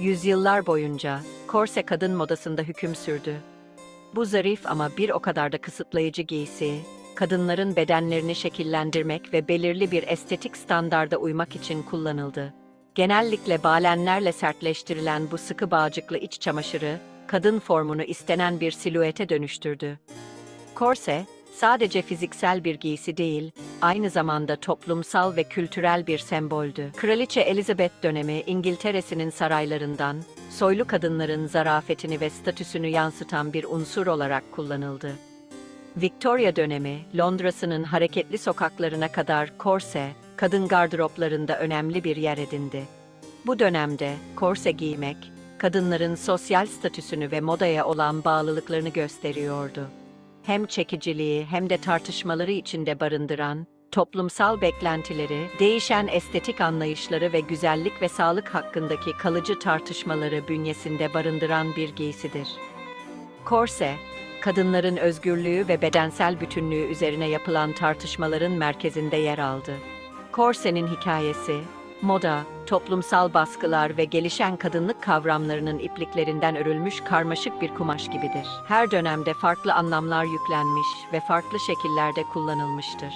yüzyıllar boyunca korse kadın modasında hüküm sürdü. Bu zarif ama bir o kadar da kısıtlayıcı giysi, kadınların bedenlerini şekillendirmek ve belirli bir estetik standarda uymak için kullanıldı. Genellikle balenlerle sertleştirilen bu sıkı bağcıklı iç çamaşırı, kadın formunu istenen bir silüete dönüştürdü. Korse, sadece fiziksel bir giysi değil, aynı zamanda toplumsal ve kültürel bir semboldü. Kraliçe Elizabeth dönemi İngiltere'sinin saraylarından, soylu kadınların zarafetini ve statüsünü yansıtan bir unsur olarak kullanıldı. Victoria dönemi, Londra'sının hareketli sokaklarına kadar korse, kadın gardıroplarında önemli bir yer edindi. Bu dönemde korse giymek, kadınların sosyal statüsünü ve modaya olan bağlılıklarını gösteriyordu. Hem çekiciliği hem de tartışmaları içinde barındıran, toplumsal beklentileri, değişen estetik anlayışları ve güzellik ve sağlık hakkındaki kalıcı tartışmaları bünyesinde barındıran bir giysidir. Korse, kadınların özgürlüğü ve bedensel bütünlüğü üzerine yapılan tartışmaların merkezinde yer aldı. Korse'nin hikayesi, moda, toplumsal baskılar ve gelişen kadınlık kavramlarının ipliklerinden örülmüş karmaşık bir kumaş gibidir. Her dönemde farklı anlamlar yüklenmiş ve farklı şekillerde kullanılmıştır.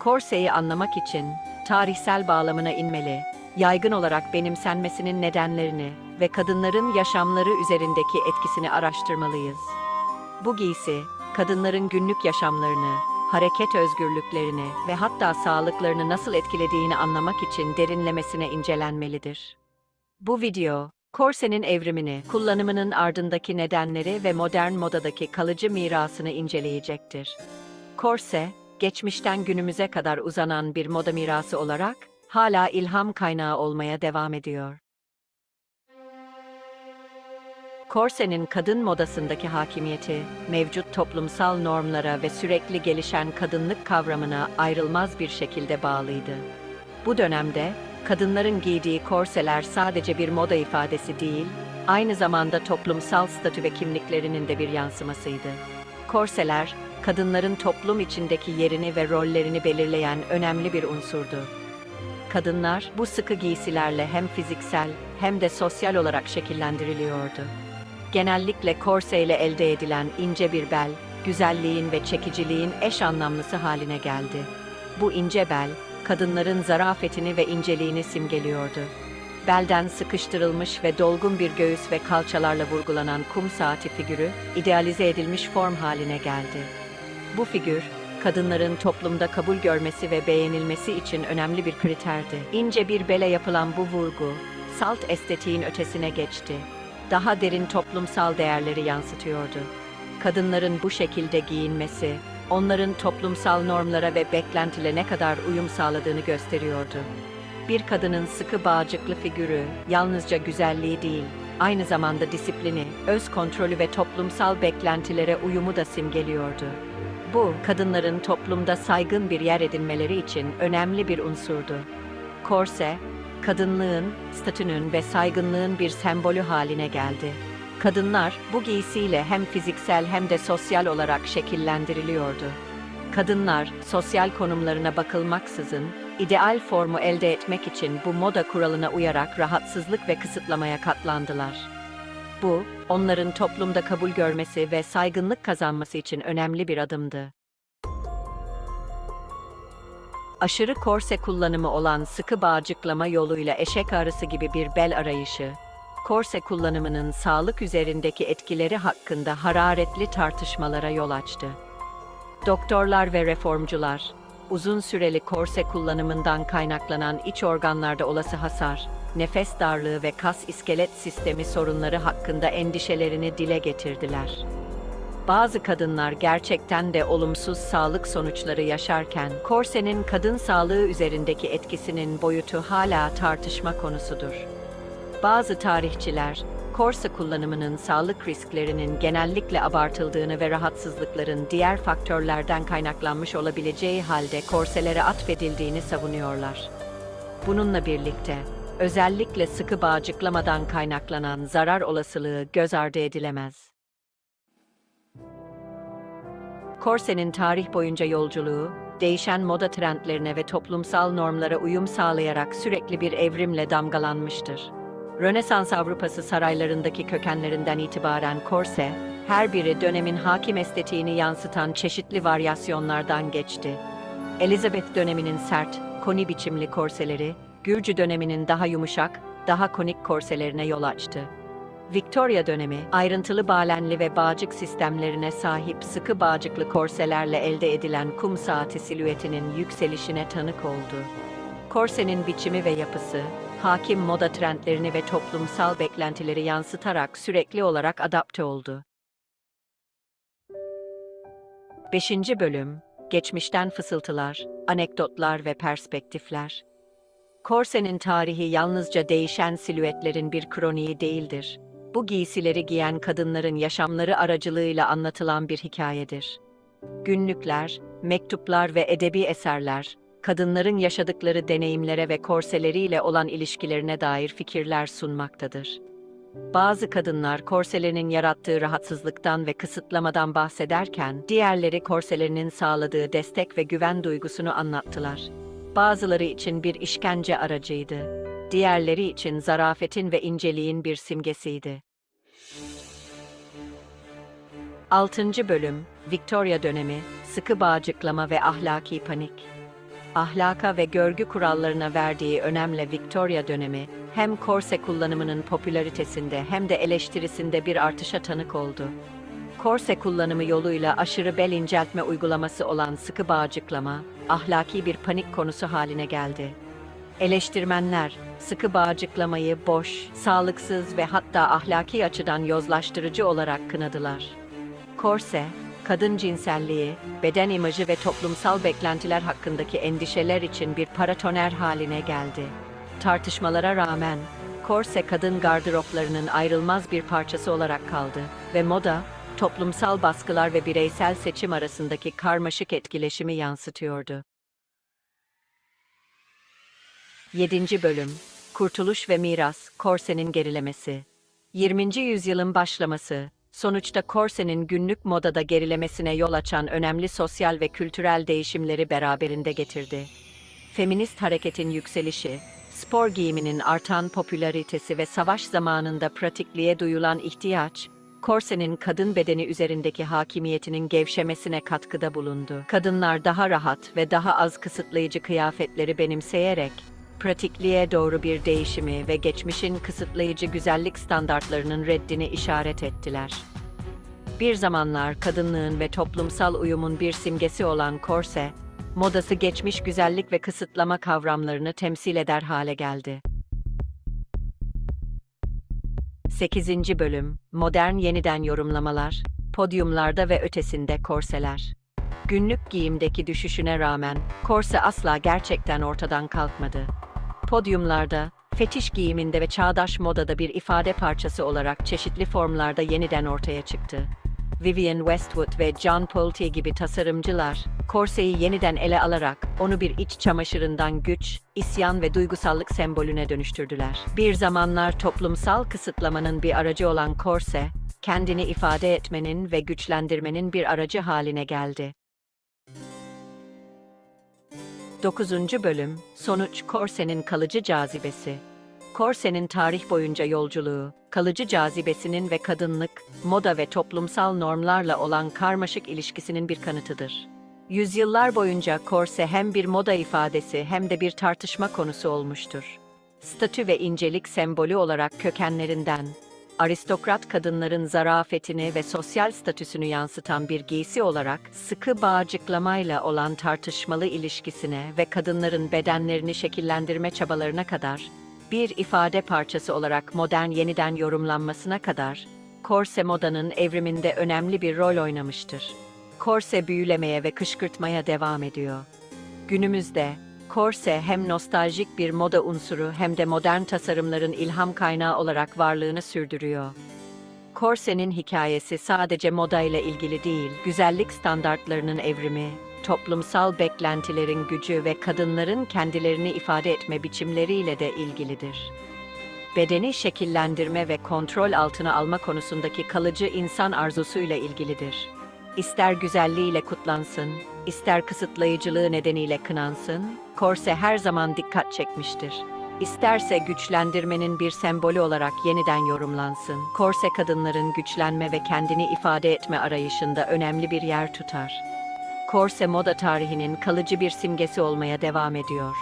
Korseyi anlamak için tarihsel bağlamına inmeli, yaygın olarak benimsenmesinin nedenlerini ve kadınların yaşamları üzerindeki etkisini araştırmalıyız. Bu giysi, kadınların günlük yaşamlarını, hareket özgürlüklerini ve hatta sağlıklarını nasıl etkilediğini anlamak için derinlemesine incelenmelidir. Bu video, korsenin evrimini, kullanımının ardındaki nedenleri ve modern modadaki kalıcı mirasını inceleyecektir. Korse, geçmişten günümüze kadar uzanan bir moda mirası olarak hala ilham kaynağı olmaya devam ediyor. Korsenin kadın modasındaki hakimiyeti, mevcut toplumsal normlara ve sürekli gelişen kadınlık kavramına ayrılmaz bir şekilde bağlıydı. Bu dönemde, kadınların giydiği korseler sadece bir moda ifadesi değil, aynı zamanda toplumsal statü ve kimliklerinin de bir yansımasıydı. Korseler, kadınların toplum içindeki yerini ve rollerini belirleyen önemli bir unsurdu. Kadınlar bu sıkı giysilerle hem fiziksel hem de sosyal olarak şekillendiriliyordu. Genellikle korse ile elde edilen ince bir bel, güzelliğin ve çekiciliğin eş anlamlısı haline geldi. Bu ince bel, kadınların zarafetini ve inceliğini simgeliyordu. Belden sıkıştırılmış ve dolgun bir göğüs ve kalçalarla vurgulanan kum saati figürü, idealize edilmiş form haline geldi. Bu figür, kadınların toplumda kabul görmesi ve beğenilmesi için önemli bir kriterdi. İnce bir bele yapılan bu vurgu, salt estetiğin ötesine geçti. Daha derin toplumsal değerleri yansıtıyordu. Kadınların bu şekilde giyinmesi, onların toplumsal normlara ve beklentilere ne kadar uyum sağladığını gösteriyordu. Bir kadının sıkı bağcıklı figürü yalnızca güzelliği değil, aynı zamanda disiplini, öz kontrolü ve toplumsal beklentilere uyumu da simgeliyordu. Bu, kadınların toplumda saygın bir yer edinmeleri için önemli bir unsurdu. Korse, kadınlığın, statünün ve saygınlığın bir sembolü haline geldi. Kadınlar bu giysiyle hem fiziksel hem de sosyal olarak şekillendiriliyordu. Kadınlar sosyal konumlarına bakılmaksızın ideal formu elde etmek için bu moda kuralına uyarak rahatsızlık ve kısıtlamaya katlandılar. Bu, onların toplumda kabul görmesi ve saygınlık kazanması için önemli bir adımdı. Aşırı korse kullanımı olan sıkı bağcıklama yoluyla eşek ağrısı gibi bir bel arayışı, korse kullanımının sağlık üzerindeki etkileri hakkında hararetli tartışmalara yol açtı. Doktorlar ve reformcular, uzun süreli korse kullanımından kaynaklanan iç organlarda olası hasar, nefes darlığı ve kas iskelet sistemi sorunları hakkında endişelerini dile getirdiler. Bazı kadınlar gerçekten de olumsuz sağlık sonuçları yaşarken, korsenin kadın sağlığı üzerindeki etkisinin boyutu hala tartışma konusudur. Bazı tarihçiler, korse kullanımının sağlık risklerinin genellikle abartıldığını ve rahatsızlıkların diğer faktörlerden kaynaklanmış olabileceği halde korselere atfedildiğini savunuyorlar. Bununla birlikte, özellikle sıkı bağcıklamadan kaynaklanan zarar olasılığı göz ardı edilemez. Korsenin tarih boyunca yolculuğu, değişen moda trendlerine ve toplumsal normlara uyum sağlayarak sürekli bir evrimle damgalanmıştır. Rönesans Avrupası saraylarındaki kökenlerinden itibaren korse, her biri dönemin hakim estetiğini yansıtan çeşitli varyasyonlardan geçti. Elizabeth döneminin sert, koni biçimli korseleri, Gürcü döneminin daha yumuşak, daha konik korselerine yol açtı. Victoria dönemi, ayrıntılı balenli ve bağcık sistemlerine sahip sıkı bağcıklı korselerle elde edilen kum saati silüetinin yükselişine tanık oldu. Korsenin biçimi ve yapısı, hakim moda trendlerini ve toplumsal beklentileri yansıtarak sürekli olarak adapte oldu. 5. Bölüm Geçmişten fısıltılar, anekdotlar ve perspektifler. Korsenin tarihi yalnızca değişen silüetlerin bir kroniği değildir. Bu giysileri giyen kadınların yaşamları aracılığıyla anlatılan bir hikayedir. Günlükler, mektuplar ve edebi eserler, kadınların yaşadıkları deneyimlere ve korseleriyle olan ilişkilerine dair fikirler sunmaktadır. Bazı kadınlar korselerinin yarattığı rahatsızlıktan ve kısıtlamadan bahsederken, diğerleri korselerinin sağladığı destek ve güven duygusunu anlattılar. Bazıları için bir işkence aracıydı. Diğerleri için zarafetin ve inceliğin bir simgesiydi. 6. Bölüm Victoria dönemi, sıkı bağcıklama ve ahlaki panik. Ahlaka ve görgü kurallarına verdiği önemle Victoria dönemi, hem korse kullanımının popülaritesinde hem de eleştirisinde bir artışa tanık oldu. Korse kullanımı yoluyla aşırı bel inceltme uygulaması olan sıkı bağcıklama, ahlaki bir panik konusu haline geldi. Eleştirmenler, sıkı bağcıklamayı boş, sağlıksız ve hatta ahlaki açıdan yozlaştırıcı olarak kınadılar. Korse, kadın cinselliği, beden imajı ve toplumsal beklentiler hakkındaki endişeler için bir paratoner haline geldi. Tartışmalara rağmen, korse kadın gardıroplarının ayrılmaz bir parçası olarak kaldı ve moda, toplumsal baskılar ve bireysel seçim arasındaki karmaşık etkileşimi yansıtıyordu. 7. Bölüm Kurtuluş ve Miras, Korsenin Gerilemesi 20. yüzyılın başlaması, sonuçta korsenin günlük modada gerilemesine yol açan önemli sosyal ve kültürel değişimleri beraberinde getirdi. Feminist hareketin yükselişi, spor giyiminin artan popülaritesi ve savaş zamanında pratikliğe duyulan ihtiyaç, korsenin kadın bedeni üzerindeki hakimiyetinin gevşemesine katkıda bulundu. Kadınlar daha rahat ve daha az kısıtlayıcı kıyafetleri benimseyerek, pratikliğe doğru bir değişimi ve geçmişin kısıtlayıcı güzellik standartlarının reddini işaret ettiler. Bir zamanlar kadınlığın ve toplumsal uyumun bir simgesi olan korse, modası geçmiş güzellik ve kısıtlama kavramlarını temsil eder hale geldi. 8. Bölüm Modern yeniden yorumlamalar, podyumlarda ve ötesinde korseler. Günlük giyimdeki düşüşüne rağmen korse asla gerçekten ortadan kalkmadı. Podyumlarda, fetiş giyiminde ve çağdaş modada bir ifade parçası olarak çeşitli formlarda yeniden ortaya çıktı. Vivienne Westwood ve John Pulte gibi tasarımcılar, korseyi yeniden ele alarak onu bir iç çamaşırından güç, isyan ve duygusallık sembolüne dönüştürdüler. Bir zamanlar toplumsal kısıtlamanın bir aracı olan korse, kendini ifade etmenin ve güçlendirmenin bir aracı haline geldi. 9. Bölüm Sonuç Korsenin kalıcı cazibesi Korsenin tarih boyunca yolculuğu, kalıcı cazibesinin ve kadınlık, moda ve toplumsal normlarla olan karmaşık ilişkisinin bir kanıtıdır. Yüzyıllar boyunca korse hem bir moda ifadesi hem de bir tartışma konusu olmuştur. Statü ve incelik sembolü olarak kökenlerinden, aristokrat kadınların zarafetini ve sosyal statüsünü yansıtan bir giysi olarak sıkı bağcıklamayla olan tartışmalı ilişkisine ve kadınların bedenlerini şekillendirme çabalarına kadar, bir ifade parçası olarak modern yeniden yorumlanmasına kadar, korse modanın evriminde önemli bir rol oynamıştır. Korse büyülemeye ve kışkırtmaya devam ediyor. Günümüzde, korse hem nostaljik bir moda unsuru hem de modern tasarımların ilham kaynağı olarak varlığını sürdürüyor. Korsenin hikayesi sadece moda ile ilgili değil, güzellik standartlarının evrimi, toplumsal beklentilerin gücü ve kadınların kendilerini ifade etme biçimleriyle de ilgilidir. Bedeni şekillendirme ve kontrol altına alma konusundaki kalıcı insan arzusuyla ilgilidir. İster güzelliğiyle kutlansın, ister kısıtlayıcılığı nedeniyle kınansın, korse her zaman dikkat çekmiştir. isterse güçlendirmenin bir sembolü olarak yeniden yorumlansın. Korse kadınların güçlenme ve kendini ifade etme arayışında önemli bir yer tutar. Korse moda tarihinin kalıcı bir simgesi olmaya devam ediyor.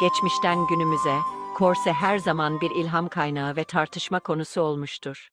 Geçmişten günümüze, korse her zaman bir ilham kaynağı ve tartışma konusu olmuştur.